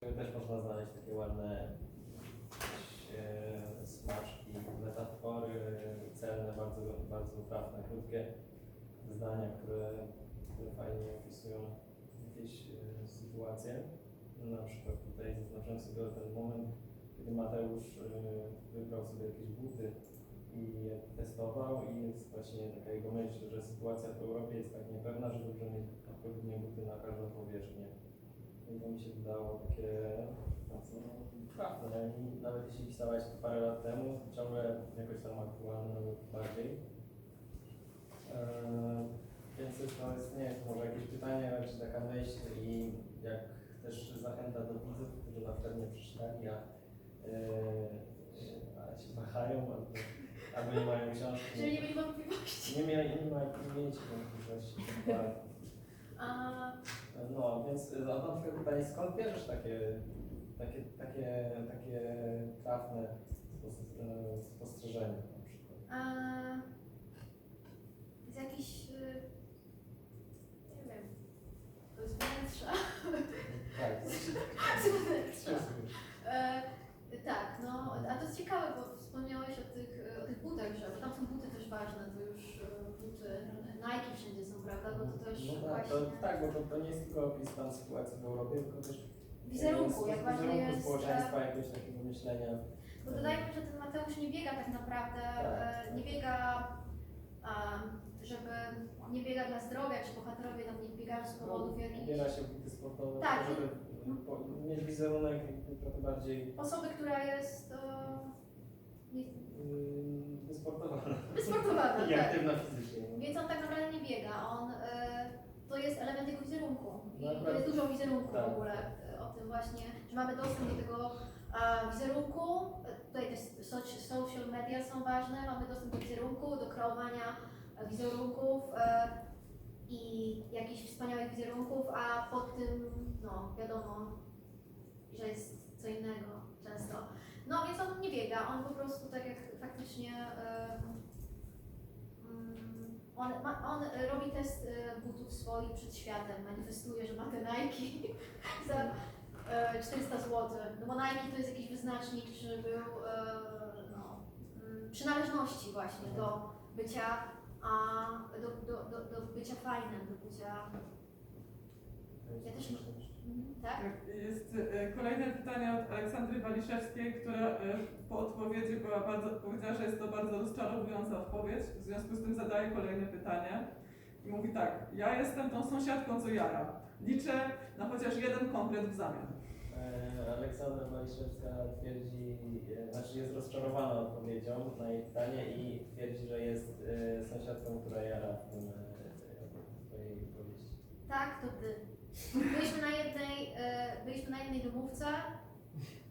Też można znaleźć takie ładne e, smaczki, metafory celne, bardzo, bardzo trafne, krótkie zdania, które, które fajnie opisują jakieś e, sytuacje. Na przykład tutaj zaznaczyłem sobie ten moment, kiedy Mateusz e, wybrał sobie jakieś buty i je testował i jest właśnie taka jego myśl, że sytuacja w Europie jest tak niepewna, że dobrze mieć odpowiednie buty na każdą powierzchnię. I to mi się wydało takie mocno. I nawet jeśli pisałaś to parę lat temu, ciągle jakoś tam aktualne nawet bardziej. Eee, więc to jest, nie wiem, może jakieś pytanie, czy taka myśl i jak też zachęta do widzów, którzy na przykład nie przeczytali, a, eee, a się wahają, albo, albo nie mają książki. Czyli nie mieli wątpliwości. Nie, mia, nie mieć wątpliwości. A, No, więc y, a na przykład pytanie, skąd bierzesz takie, takie, takie, takie trafne spos- e, spostrzeżenia na przykład? a, z jakichś, y, nie wiem, z wnętrza. Tak, Z wnętrza. E, tak, no, a to jest ciekawe, bo wspomniałeś o tych, o tych butach, że tam są buty też ważne, to już Nike wszędzie są, prawda? Bo to też no tak, właśnie to, tak, bo to, to nie jest tylko opis tam sytuacji w Europie, tylko też wizerunku, jak ważne wizerunku jest. społeczeństwa, e, jakiegoś takiego myślenia. Bo dodajmy, że ten Mateusz nie biega tak naprawdę, Tak. e, nie biega, żeby nie biega dla zdrowia, czy bohaterowie tam nie biegają z powodów jakichś. Ubiera się buty sportowe, Tak, żeby po, mieć wizerunek trochę bardziej Osoby, która jest e, nie, mm, wysportowana wysportowana, i tak. aktywna fizycznie. Więc on tak naprawdę nie biega. On, e, to jest element jego wizerunku. I No to akurat- jest dużo wizerunku tak. w ogóle e, o tym właśnie, że mamy dostęp do tego e, wizerunku. Tutaj też soc- social media są ważne. Mamy dostęp do wizerunku, do kreowania e, wizerunków e, i jakichś wspaniałych wizerunków, a pod tym, no wiadomo, że jest co innego często. No więc on nie biega, on po prostu tak jak faktycznie mm, on, ma, on e, robi test e, butów swoich przed światem, manifestuje, że ma te Nike za e, 400 zł. No bo Nike to jest jakiś wyznacznik, czy był no, mm, przynależności właśnie do bycia, a, do, do, do, do bycia fajnym, do bycia... Ja też Mhm, tak? Tak, Jest e, kolejne pytanie od Aleksandry Waliszewskiej, która e, po odpowiedzi była bardzo, powiedziała, że jest to bardzo rozczarowująca odpowiedź. W związku z tym zadaje kolejne pytanie. I mówi tak, ja jestem tą sąsiadką, co jara. Liczę na chociaż jeden komplet w zamian. E, Aleksandra Maliszewska twierdzi, znaczy jest rozczarowana odpowiedzią na jej pytanie i twierdzi, że jest sąsiadką, która jara w tym w twojej powieści. Tak, to ty. Byliśmy na jednej, e, byliśmy na jednej domówce,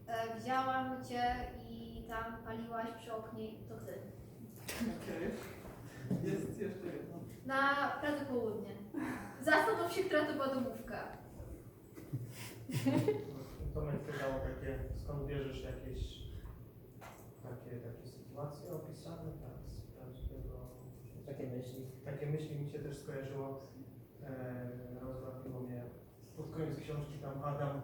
e, widziałam cię i tam paliłaś przy oknie, to ty. Okej. Jest jeszcze jedno. Na Pracy Południe. Zastanów się, która to była domówka. Tomek pytał takie, skąd bierzesz jakieś takie, takie sytuacje opisane, tak, z prawdziwego Takie myśli. Takie myśli mi się też skojarzyło, e, rozbawiło mnie pod koniec książki tam Adam,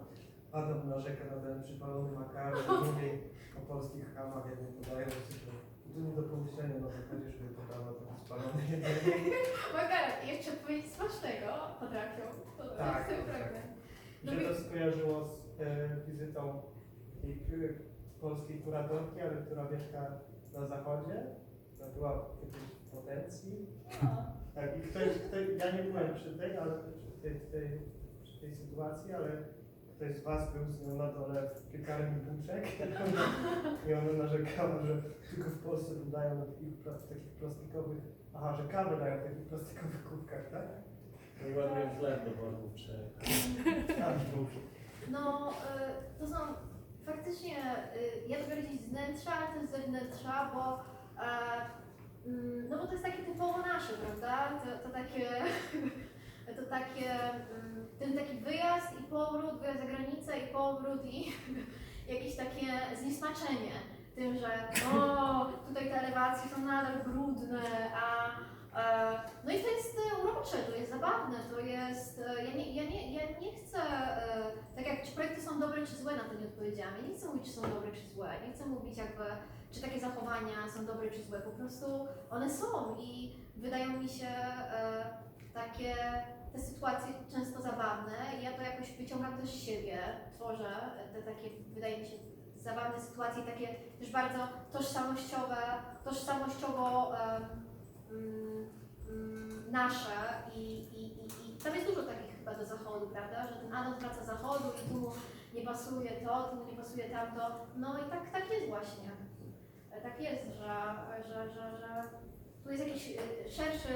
Adam narzeka na ten przypalony makaron, mówi o polskich hamach, jak nie podają że tu nie do pomyślenia na zasadzie, żeby podawał takie spalone jedzenie. Uwaga, jeszcze powiedzieć smacznego potrafią. To Tak, jest tak. Mi się to skojarzyło z e, wizytą tej polskiej kuratorki, ale która mieszka na zachodzie. Która była kiedyś w potencji. No. Tak, i ktoś, ktoś, ja nie byłem przy tej, ale przy tej, tej, przy tej sytuacji, ale ktoś z Was był z nią na dole w piekarni buczek i ona narzekała, że tylko w Polsce podają na takich, w takich plastikowych, aha, że kawę dają w takich plastikowych kubkach, tak? I ładują chleb do worków. No, y, to są faktycznie, y, ja to biorę gdzieś z wnętrza, ale też ze wnętrza, bo e, no bo to jest takie typowo nasze, prawda? To, to takie, to takie, mm, ten taki wyjazd i powrót, wyjazd za granicę i powrót i jakieś takie zniesmaczenie tym, że o, tutaj te elewacje są nadal brudne, a, E, No i to jest e, urocze, to jest zabawne, to jest. e, Ja nie, ja nie, ja nie chcę. Tak jak czy projekty są dobre czy złe, na to nie odpowiedziałam. Ja nie chcę mówić, czy są dobre czy złe. Nie chcę mówić, jakby, czy takie zachowania są dobre czy złe. Po prostu one są i wydają mi się e, takie te sytuacje często zabawne. I ja to jakoś wyciągam też z siebie, tworzę te takie, wydaje mi się, zabawne sytuacje, takie też bardzo tożsamościowe, tożsamościowo em, mm, mm, nasze i, i, i, i tam jest dużo takich chyba do zachodu, prawda, że ten Anon wraca z zachodu i tu mu nie pasuje to, tu mu nie pasuje tamto, no i tak, tak jest właśnie. E, Tak jest, że, że, że, że tu jest jakiś e, szerszy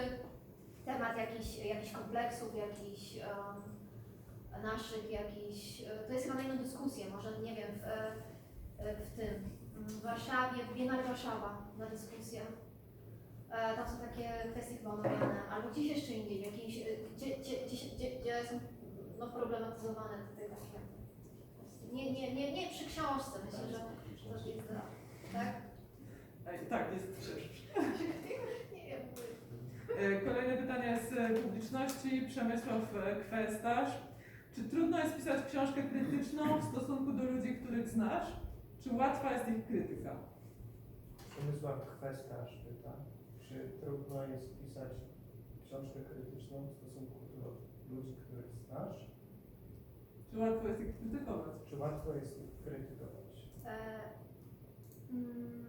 temat jakichś jakichś kompleksów, jakichś em, naszych, jakichś, e, to jest chyba na inną dyskusję, może nie wiem, w, e, e, w tym, w Warszawie, w Biennale Warszawa na dyskusję. E, Tam są takie kwestie chyba omawiane, albo gdzieś jeszcze indziej, jakimś, e, gdzie, gdzie, gdzie, gdzie, są no, problematyzowane te takie kwestie. Nie, nie, nie, nie przy książce, myślę, że to jest, tak? Tak, jest Nie wiem. E, Kolejne pytanie z e, publiczności. Przemysław e, Kwestarz. Czy trudno jest pisać książkę krytyczną w stosunku do ludzi, których znasz? Czy łatwa jest ich krytyka? Przemysław Kwestarz pyta, czy trudno jest pisać książkę krytyczną w stosunku do ludzi, których znasz? Czy łatwo jest ich krytykować? Czy łatwo jest ich krytykować? E, mm,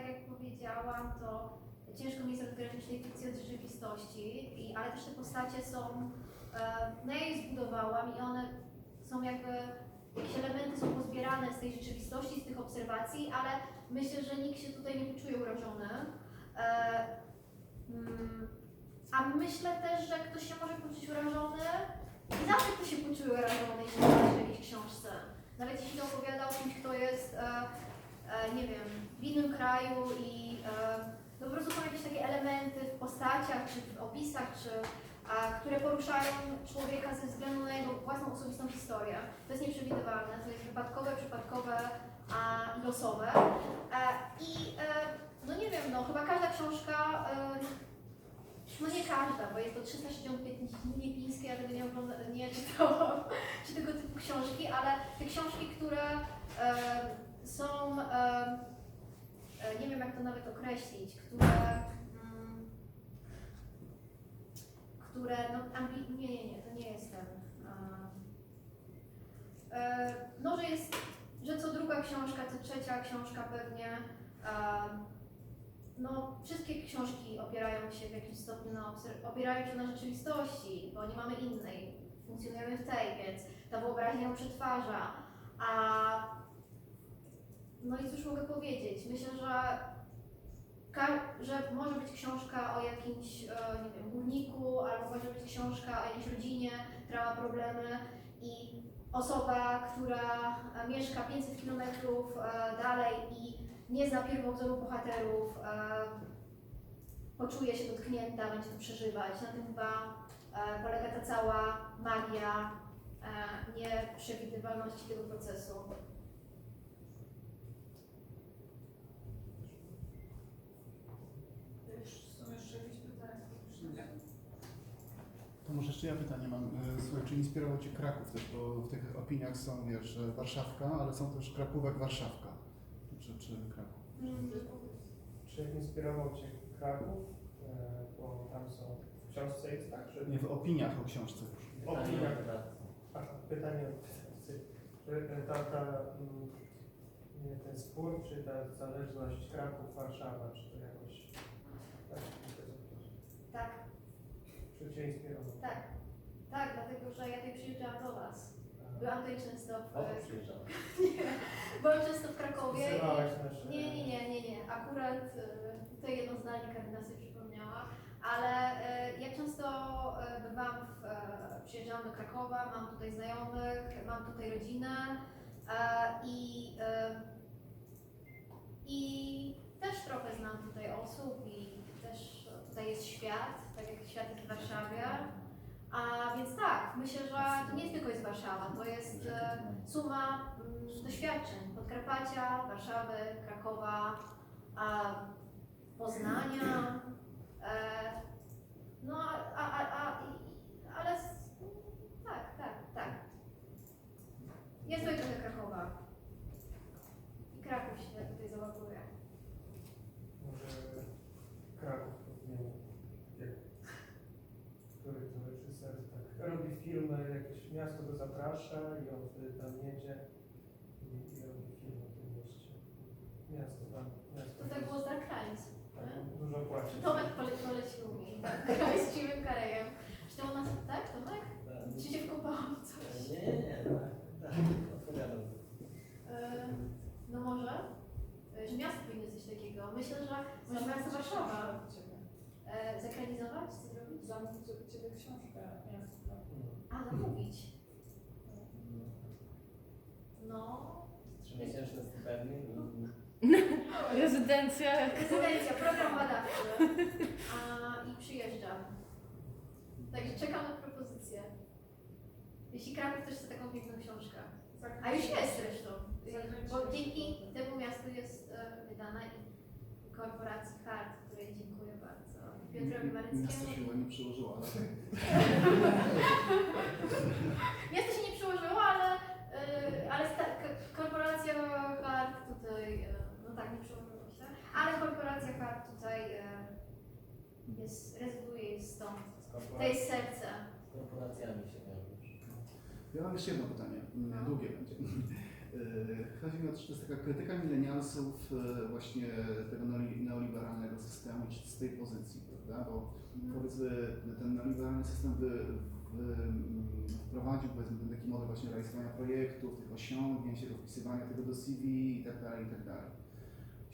tak jak powiedziałam, to ciężko mi jest rozgraniczyć tej fikcji od rzeczywistości, i, ale też te postacie są, e, no ja je zbudowałam i one są jakby, jakieś elementy są pozbierane z tej rzeczywistości, z tych obserwacji, ale myślę, że nikt się tutaj nie poczuje urażony. E, mm, a myślę też, że ktoś się może poczuć urażony i zawsze ktoś się poczuje urażony, jeśli czyta jakiejś książce. Nawet jeśli opowiada o kimś, kto jest, e, nie wiem, w innym kraju i e, no po prostu są jakieś takie elementy w postaciach, czy w opisach, czy, a, które poruszają człowieka ze względu na jego własną osobistą historię. To jest nieprzewidywalne, to jest wypadkowe, przypadkowe a, losowe. E, I e, no nie wiem, no chyba każda książka, e, no nie każda, bo jest to 365 dni Lipińskie, ja tego nie, nie czytałam, czy tego typu książki, ale te książki, które e, są, e, nie wiem jak to nawet określić, które, mm, które, no nie, nie, nie, to nie jest ten, e, e, no że jest, że co druga książka, co trzecia książka pewnie, no, wszystkie książki opierają się w jakimś stopniu na opierają się na rzeczywistości, bo nie mamy innej. Funkcjonujemy w tej, więc ta wyobraźnia ją przetwarza. A no i cóż mogę powiedzieć? Myślę, że, że może być książka o jakimś, e, nie wiem, górniku, albo może być książka o jakiejś rodzinie, która ma problemy i osoba, która e, mieszka 500 km dalej i nie zna pierwowzoru bohaterów, e, poczuje się dotknięta, będzie to przeżywać. Na tym chyba e, polega ta cała magia e, nieprzewidywalności tego procesu. Są jeszcze jakieś pytania? Nie. To może jeszcze ja pytanie mam. E, Słuchaj, czy inspirował Cię Kraków też, bo w tych opiniach są, wiesz, że Warszawka, ale są też Krakówek, Warszawka. Czy, czy Kraków? Czy inspirował Cię Kraków? E, Bo tam są, w książce jest tak, że Nie, w opiniach o książce już. O, Pytanie jak- o wydawcę. A, pytanie o. Czy ta, ta, mm, ten spór, czy ta zależność Kraków-Warszawa, czy to jakoś tak, Tak, czy Cię inspirował? tak. Tak, dlatego że ja tutaj przyjeżdżałam do Was. Byłam tutaj często w, O, przyjeżdżam. byłam często w Krakowie. nasze... Nie, nie, nie, nie, nie. Akurat y, tutaj jedno zdanie Karina sobie przypomniała, ale y, ja często y, bywam, w, y, przyjeżdżałam do Krakowa, mam tutaj znajomych, mam tutaj rodzinę y, i, y, i też trochę znam tutaj osób i też tutaj jest świat, tak jak świat jest w Warszawie. A więc tak, myślę, że to nie tylko jest Warszawa, to jest y, suma mm, doświadczeń Podkarpacia, Warszawy, Krakowa, a Poznania. E, No, a, a, a, ale tak, tak, tak. Jest tutaj trochę Krakowa. I Kraków się tutaj załapuje. Może Kraków powinien, jak który to reżyser tak robi filmy, jakieś miasto go zaprasza i on wtedy tam jedzie i, i robi film o tym mieście. Miasto tam, miasto. To tak było z Dark Crimes. Tak, dużo płaci. Tomek pole, polecił mi. Tak, z Jimem Karejem. Czy to u nas, tak, Tomek? Czy się wkopałam w coś? Nie, nie, nie, tak, tak, odpowiadam. E, no może? E, Że miasto powinno coś takiego. Myślę, że może miasto Warszawa. E, zekranizować? Co zrobić? Zamówić Ciebie książkę miasta. A, zamówić. No. Trzymiesięczne stypendium Rezydencja. Rezydencja, program badawczy. A, I przyjeżdżam. Także czekam na propozycję. Jeśli Kraków też chce taką piękną książkę. A już jest zresztą. Bo dzięki temu miastu jest e, wydana i korporacji Hart, której dziękuję bardzo. Piotrowi Miasto się chyba nie przyłożyło, ale Miasto się nie przyłożyło, ale, e, ale sta, k- korporacja Hart tutaj, e, ale korporacja Hart tutaj e, jest, rezyduje jest stąd. z To jest serce. z korporacjami się wiążesz. ja mam jeszcze jedno pytanie, No. długie będzie. Yy, Chodzi mi o to, czy to jest taka krytyka milenialsów yy, właśnie tego neoli- neoliberalnego systemu, czy z tej pozycji, prawda? Bo powiedzmy ten neoliberalny system wy, wy, mm, wprowadził powiedzmy ten taki model właśnie realizowania projektów, tych osiągnięć, tego wpisywania tego do CV i tak dalej, i tak dalej.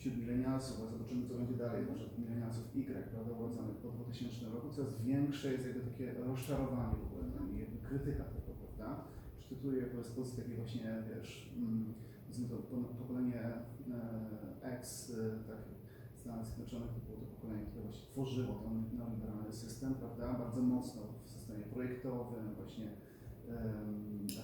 Wśród milenialsów, a zobaczymy co będzie dalej, może milenialsów Y, prawda, urodzonych po 2000 roku, coraz większe jest jakby takie rozczarowanie w ogóle tym i jakby krytyka tego, prawda? Przytytuję jako z pozycji takiej właśnie, wiesz, mm, to po- pokolenie e, X, e, tak, Stanów Zjednoczonych to było to pokolenie, które właśnie tworzyło ten neoliberalny system, prawda, bardzo mocno w systemie projektowym, właśnie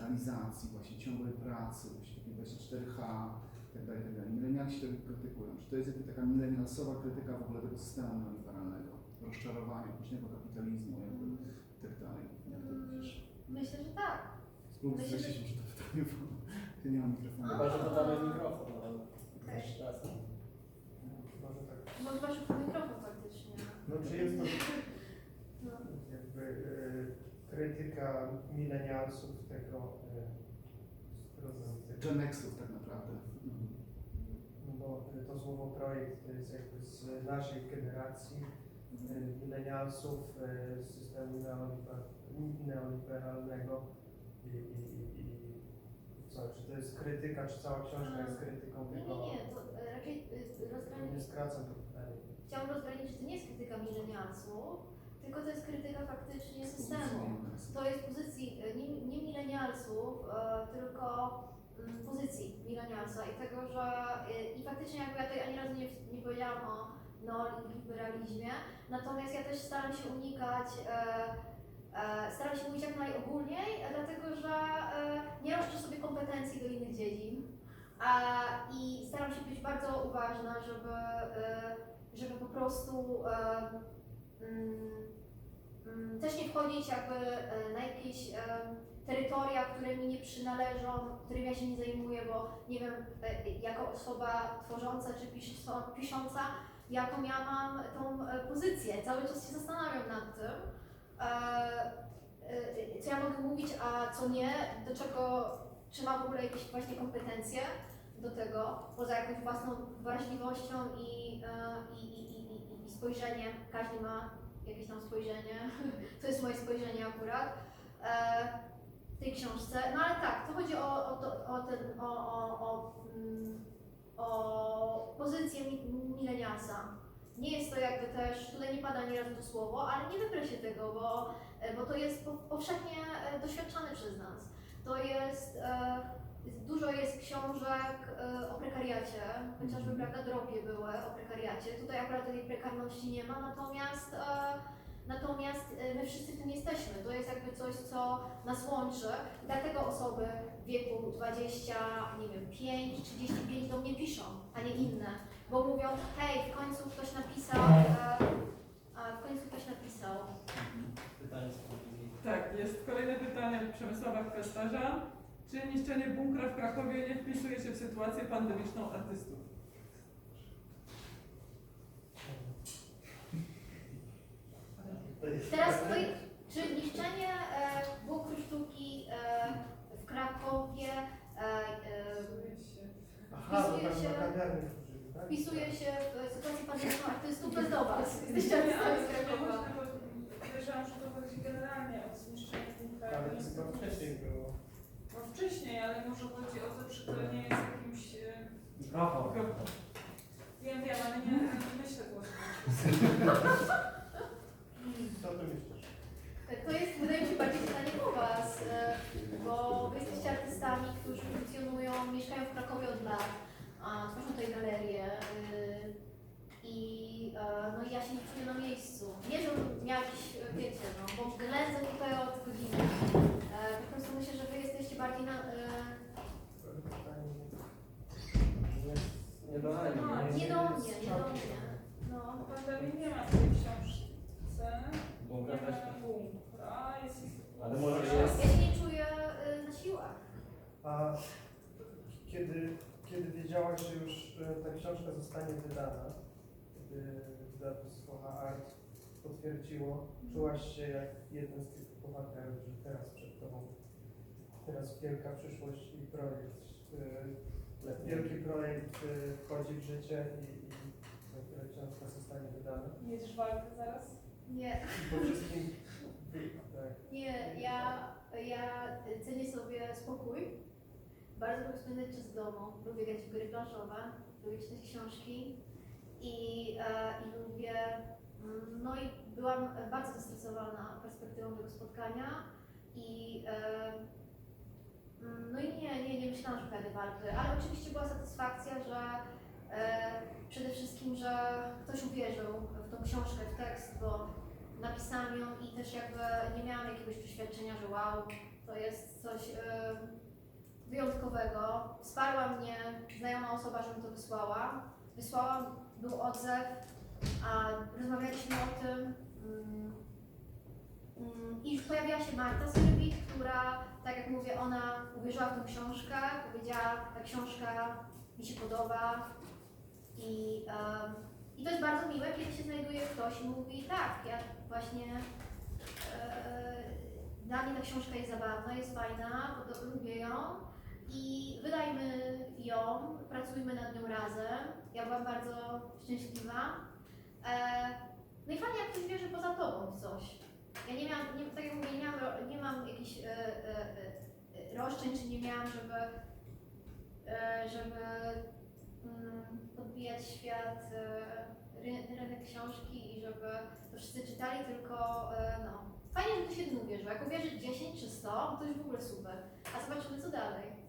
realizacji, właśnie ciągłej pracy, właśnie takiej 24H, tak dalej, tak dalej. Milenialsi tego krytykują. Czy to jest jakaś taka milenialsowa krytyka w ogóle tego systemu neoliberalnego, rozczarowania, późnego kapitalizmu, jakby, i tak dalej. Jak to widzisz? Myślę, że tak. Spróbuj Myślę, że- może to pytanie, bo ja nie mam mikrofonu. Chyba, że podamy mikrofon, ale Okej. masz czas. Może tak. Może masz już mikrofon faktycznie. No czy jest to No. jakby e, krytyka milenialsów tego, e, trudno mi tego- Gen Xów tak naprawdę. To słowo projekt to jest jakby z naszej generacji e, milenialsów e, z systemu neoliber- neoliberalnego i, i, i, i co, czy to jest krytyka, czy cała książka jest krytyką Nie, tego? nie, nie, to e, raczej e, Nie rozgraniczyć. skracam to pytanie. Chciałam rozgraniczyć, że to nie jest krytyka milenialsów, tylko to jest krytyka faktycznie systemu. To jest pozycji e, nie, nie milenialsów, tylko pozycji milenialsa i tego, że e, i faktycznie jakby ja tutaj ani razu nie, nie powiedziałam o neoliberalizmie, natomiast ja też staram się unikać e, E, Staram się mówić jak najogólniej, dlatego że e, nie roszczę sobie kompetencji do innych dziedzin a, i staram się być bardzo uważna, żeby, e, żeby po prostu e, mm, mm, też nie wchodzić jakby e, na jakieś e, terytoria, które mi nie przynależą, którymi ja się nie zajmuję, bo nie wiem, e, jako osoba tworząca czy pisz- pisząca, jaką ja mam tą e, pozycję. Cały czas się zastanawiam nad tym, e, co ja mogę mówić, a co nie, do czego, czy mam w ogóle jakieś właśnie kompetencje do tego, poza jakąś własną wrażliwością i, i, i, i, i, spojrzeniem. Każdy ma jakieś tam spojrzenie. To jest moje spojrzenie akurat tej książce. No ale tak, to chodzi o, o, to, o, ten, o, o, o, mm, o pozycję mi- milenialsa. Nie jest to jakby też, tutaj nie pada nieraz to słowo, ale nie wyprę się tego, bo, e, bo to jest po- powszechnie e, doświadczane przez nas. To jest, e, dużo jest książek o prekariacie, chociażby Mhm. prawda drogie były o prekariacie. Tutaj akurat tej prekarności nie ma, natomiast e, my wszyscy w tym jesteśmy. To jest jakby coś, co nas łączy. I dlatego osoby w wieku 20, nie wiem, 5, 35 do mnie piszą, a nie inne. Bo mówią, hej, w końcu ktoś napisał, e, a w końcu ktoś napisał pytanie z telewizji. Tak, jest kolejne pytanie od Przemysława Kwestarza. Czy niszczenie bunkra w Krakowie nie wpisuje się w sytuację pandemiczną artystów? To jest- Teraz tutaj, czy niszczenie e, bunkru sztuki e, w Krakowie e, e, Aha, to wpisuje się- kawiarni tworzyli, tak? wpisuje się w sytuację pandemiczną artystów bez do Was? Jesteście artystami z Krakowa. Podejrzewam, że to chodzi generalnie o zniszczenie bunkra. Ale to chyba wcześniej było. No wcześniej, ale może chodzi o to, czy to nie jest jakimś... e, Brawo. Wiem, wiem, ale nie, nie myślę głośno. Co ty myślisz? To jest, wydaje mi się, bardziej pytanie do Was, e, bo Wy jesteście artystami, którzy funkcjonują, mieszkają w Krakowie od lat, a tworzą tutaj galerie e, i e, no i ja się nie czuję na miejscu. Nie, że miał jakiś, e, wiecie, no, bo ględzę tutaj od godziny. E, Po prostu myślę, że Wy jesteście bardziej na... e, Pytanie Nie do Ani. Nie do mnie, nie do mnie. No. Po pandemii nie ma w tej książce, Bunkra nie też. ma bunkra, jest... Ale może Ja jest. się nie czuję e, na siłach. A kiedy, kiedy wiedziałaś, że już e, ta książka zostanie wydana, kiedy wydawnictwo Art potwierdziło, czułaś się jak jeden z tych bohaterów, że teraz przed tobą, teraz wielka przyszłość i projekt, e, wielki projekt e, wchodzi w życie i, i za chwilę książka zostanie wydana. Jedziesz walkę zaraz? Nie. Po wszystkim, tak, Nie, ja, ja cenię sobie spokój. Bardzo lubię spędzać czas w domu. Lubię grać w gry planszowe, lubię czytać książki i, e, i lubię. No i byłam bardzo zestresowana perspektywą tego spotkania i e, no i nie, nie, nie myślałam, że pojadę walki, ale oczywiście była satysfakcja, że e, przede wszystkim, że ktoś uwierzył w tą książkę, w tekst, bo napisałam ją i też jakby nie miałam jakiegoś przeświadczenia, że wow, to jest coś wyjątkowego. Wsparła mnie znajoma osoba, żebym to wysłała. Wysłałam, był odzew, a rozmawialiśmy o tym. mm, mm, I pojawiła się Marta Sylwik, która, tak jak mówię, ona uwierzyła w tę książkę, powiedziała, ta książka mi się podoba i em, i to jest bardzo miłe, kiedy się znajduje ktoś i mówi, tak, ja właśnie, e, dla mnie ta książka jest zabawna, jest fajna, lubię ją i wydajmy ją, pracujmy nad nią razem. Ja byłam bardzo szczęśliwa. E, no i fajnie, jak ktoś wierzy poza tobą w coś. Ja nie miałam, nie, tak jak mówię, nie, miałam, nie mam jakichś e, e, e, roszczeń, czy nie miałam, żeby, e, żeby mm, podbijać świat, e, ry- rynek książki i żeby to wszyscy czytali, tylko e, no. Fajnie, że ktoś jednym uwierzy. Jak uwierzy 10 czy 100, to już w ogóle super. A zobaczymy, co dalej.